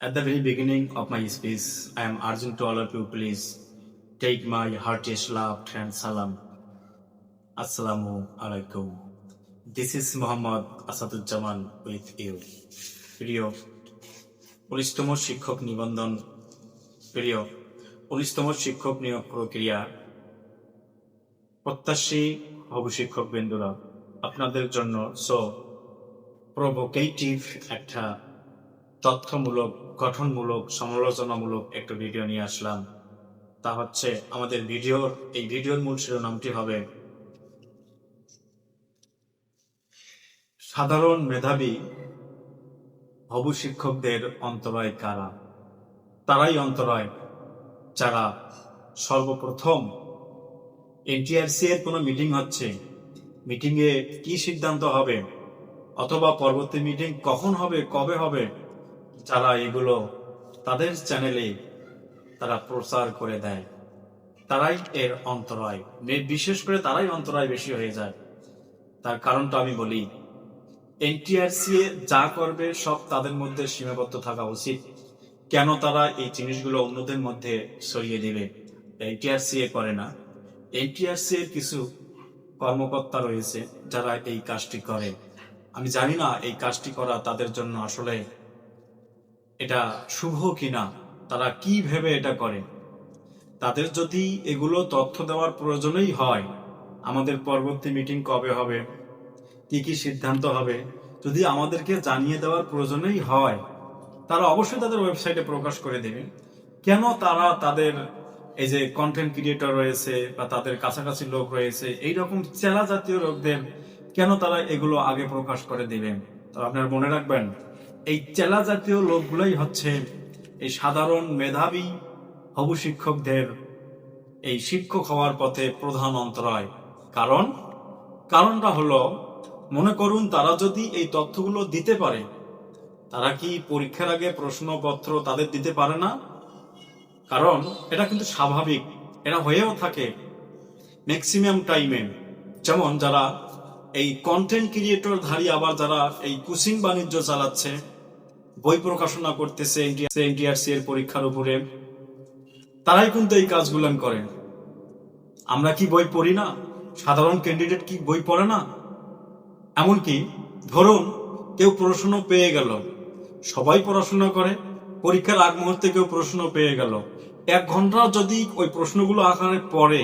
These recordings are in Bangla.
At the very beginning of my speech, I am urging to all of you, please take my heartiest love and salam. Assalamu alaikum. This is Muhammad Asaduzzaman with you. প্রিয় উনিশতম শিক্ষক নিবন্ধন প্রিয় উনিশতম শিক্ষক নিয়োগ প্রক্রিয়া প্রত্যাশী হব শিক্ষক বিন্দুরা আপনাদের জন্য সো প্রভোকেটিভ একটা তথ্যমূলক, গঠনমূলক, সমালোচনামূলক একটা ভিডিও নিয়ে আসলাম। তা হচ্ছে আমাদের ভিডিওর এই ভিডিওর মূল শিরোনামটি হবে সাধারণ মেধাবী হবু শিক্ষকদের অন্তরায় কারা? তারাই অন্তরায় যারা সর্বপ্রথম এনটিআরসি এর কোনো মিটিং হচ্ছে মিটিংয়ে কি সিদ্ধান্ত হবে? অথবা পরবর্তী মিটিং কখন হবে, কবে হবে? যারা এগুলো তাদের চ্যানেলে তারা প্রচার করে দেয়, তারাই এর অন্তরায় বিশেষ করে তারাই অন্তরায় বেশি হয়ে যায়। তার কারণটা আমি বলি, এনটিআরসি যা করবে সব তাদের মধ্যে সীমাবদ্ধ থাকা উচিত। কেন তারা এই জিনিসগুলো অন্যদের মধ্যে সরিয়ে দিবে? এনটিআরসি করে না। এনটিআরসি এর কিছু কর্মকর্তা রয়েছে যারা এই কাজটি করে। আমি জানি না এই কাজটি করা তাদের জন্য আসলে এটা শুভ কিনা, তারা কি ভেবে এটা করে? তাদের যদি এগুলো তথ্য দেওয়ার প্রয়োজনই হয়, আমাদের পরবর্তী মিটিং কবে হবে? কি কি সিদ্ধান্ত হবে? যদি আমাদেরকে জানিয়ে দেওয়ার প্রয়োজনই হয়, তারা অবশ্যই তাদের ওয়েবসাইটে প্রকাশ করে দেবে। কেন তারা তাদের এই যে কন্টেন্ট ক্রিয়েটর রয়েছে বা তাদের কাছাকাছি লোক রয়েছে এই রকম চেলা জাতীয় লোকদের কেন তারা এগুলো আগে প্রকাশ করে দেবেন তো আপনারা মনে রাখবেন এই চেলা জাতীয় লোকগুলোই হচ্ছে এই সাধারণ মেধাবী হবু শিক্ষকদের এই শিক্ষক হওয়ার পথে প্রধান অন্তরায়। কারণ? কারণটা হলো, মনে করুন তারা যদি এই তথ্যগুলো দিতে পারে, তারা কি পরীক্ষার আগে প্রশ্নপত্র তাদের দিতে পারে না? কারণ এটা কিন্তু স্বাভাবিক, এটা হয়েও থাকে ম্যাক্সিমাম টাইমে যেমন যারা এই কন্টেন্ট ক্রিয়েটর ধারী আবার যারা এই কুচিং বাণিজ্য চালাচ্ছে বই প্রকাশনা করতেছে এনটিআরসি এর পরীক্ষার উপরে। তারাই কিন্তু এই কাজগুলো করেন। আমরা কি বই পড়ি না? সাধারণ ক্যান্ডিডেট কি বই পড়ে না? এমনকি, ধরুন, কেউ প্রশ্ন পেয়ে গেল। সবাই পড়াশোনা করে, পরীক্ষার আগ মুহূর্তে কেউ প্রশ্ন পেয়ে গেল। এক ঘণ্টা যদি ওই প্রশ্নগুলো আকারে পড়ে,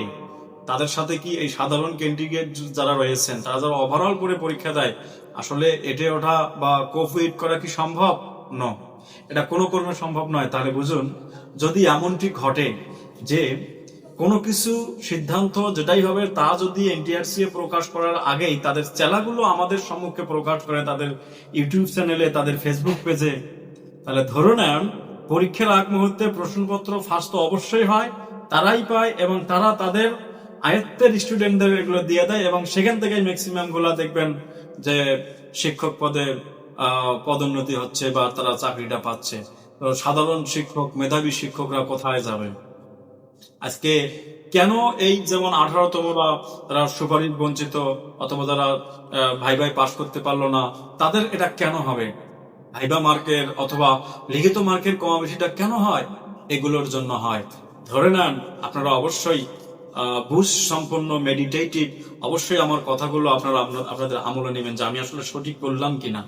তাদের সাথে কি এই সাধারণ ক্যান্ডিডেট যারা রয়েছেন, তারা যারা ওভারঅল করে পরীক্ষা দেয়, আসলে এটে ওঠা বা কোফুইট করা কি সম্ভব? ন। এটা কোনো কর্মে সম্ভব নয়। তাহলে বুঝুন, যদি এমনটি ঘটে যে কোনো কিছু সিদ্ধান্ত যেটাই হবে, তা যদি এনটিআরসি এ প্রকাশ করার আগেই তাদের চেলাগুলো আমাদের সম্মুখে প্রকাশ করে তাদের ইউটিউব চ্যানেলে, তাদের ফেসবুক পেজে তাহলে ধরে নেন পরীক্ষার আগ মুহূর্তে প্রশ্নপত্র ফার্স্ট তো অবশ্যই হয়, তারাই পায় এবং তারা তাদের আয়ত্তের স্টুডেন্টদের এগুলো দিয়ে দেয় এবং সেখান থেকে ম্যাক্সিমামগুলা দেখবেন যে শিক্ষক পদে পদোন্নতি হচ্ছে বা তারা চাকরিটা পাচ্ছে। সাধারণ শিক্ষক, মেধাবী শিক্ষকরা কোথায় যাবে? আজকে কেন এই যেমন আঠারোতম বা তারা সুপারিশ বঞ্চিত অথবা যারা ভাই ভাই পাশ করতে পারল না, তাদের এটা কেন হবে? ভাইবা মার্কের অথবা লিখিত মার্কের কমাবেশিটা কেন হয়? এগুলোর জন্য হয়। ধরে নেন, আপনারা অবশ্যই বুঝ সম্পন্ন মেডিটেটিভ অবশ্যই আমার কথাগুলো আপনারা আপনাদের আমলে নেবেন যে আমি আসলে সঠিক বললাম কিনা।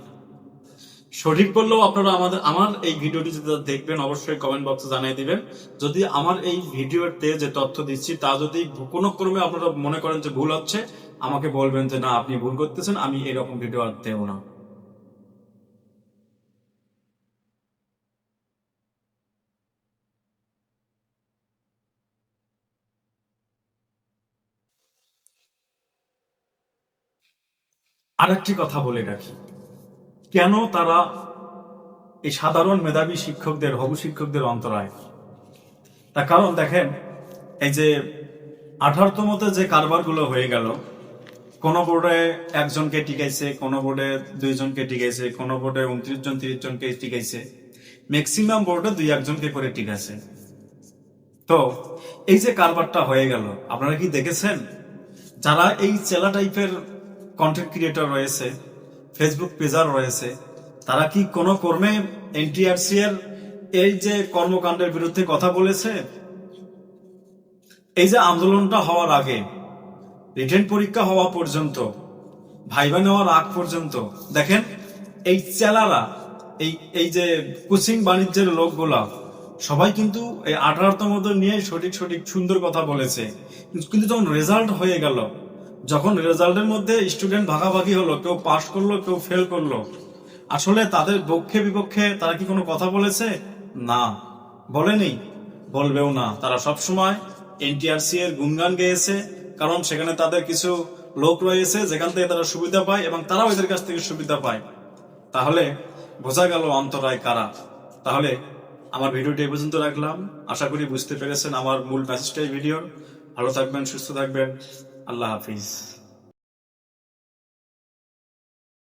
সঠিক বললেও আপনারা আমাদের, আমার এই ভিডিওটি যদি দেখবেন, অবশ্যই কমেন্ট বক্সে জানিয়ে দিবেন। যদি আমার এই ভিডিওতে যে তথ্য দিচ্ছি, তা যদি কোনো ক্রমে আপনারা মনে করেন যে ভুল হচ্ছে, আমাকে বলবেন যে না, আপনি ভুল করতেছেন, আমি এরকম ভিডিও আর দেব না। আরেকটি কথা বলে রাখি। কেন তারা এই সাধারণ মেধাবী শিক্ষকদের, হবু শিক্ষকদের অন্তরায় তার কারণ দেখেন, এই যে আঠারোতমতে যে কারবারগুলো হয়ে গেল, কোন বোর্ডে একজনকে টিকাইছে, কোন বোর্ডে দুইজনকে টিকাইছে, কোন বোর্ডে উনত্রিশ জন, তিরিশ জনকে টিকাইছে ম্যাক্সিমাম বোর্ডে দুই একজনকে করে টিকাছে তো এই যে কারবারটা হয়ে গেল, আপনারা কি দেখেছেন? যারা এই চেলা টাইপের কন্টেন্ট ক্রিয়েটর রয়েছে ফেসবুক পেজার রয়েছে। তারা কি কোনো কর্মে এনটিআরসি এর এই যে কর্মকাণ্ডের বিরুদ্ধে কথা বলেছে? এই যে আন্দোলনটা হওয়ার আগে, রিটেন পরীক্ষা হওয়া পর্যন্ত ভাইবা নেওয়ার আগ পর্যন্ত, দেখেন এই চেলারা, এই এই যে কোচিং বাণিজ্যের লোকগুলা, সবাই কিন্তু এই আঠারোতম নিয়ে সঠিক সঠিক, সুন্দর কথা বলেছে। কিন্তু যখন রেজাল্ট হয়ে গেল যখন রেজাল্টের মধ্যে স্টুডেন্ট ভাগাভাগি হলো, কেউ পাশ করল, কেউ ফেল করল, আসলে তাদের পক্ষে বিপক্ষে তারা কি কোনো কথা বলেছে? না। বলেনি? বলবেও না। তারা সবসময় এনটিআরসি এর গুণগান গেয়েছে, কারণ সেখানে তাদের কিছু লোক রয়েছে, যেখান থেকে তারা সুবিধা পায় এবং তারাও এদের কাছ থেকে সুবিধা পায়। তাহলে বোঝা গেল অন্তরায় কারা। তাহলে আমার ভিডিওটি এই পর্যন্ত রাখলাম। আশা করি বুঝতে পেরেছেন আমার মূল মেসেজটাই ভিডিও ভালো থাকবেন, সুস্থ থাকবেন। আল্লাহ হাফিজ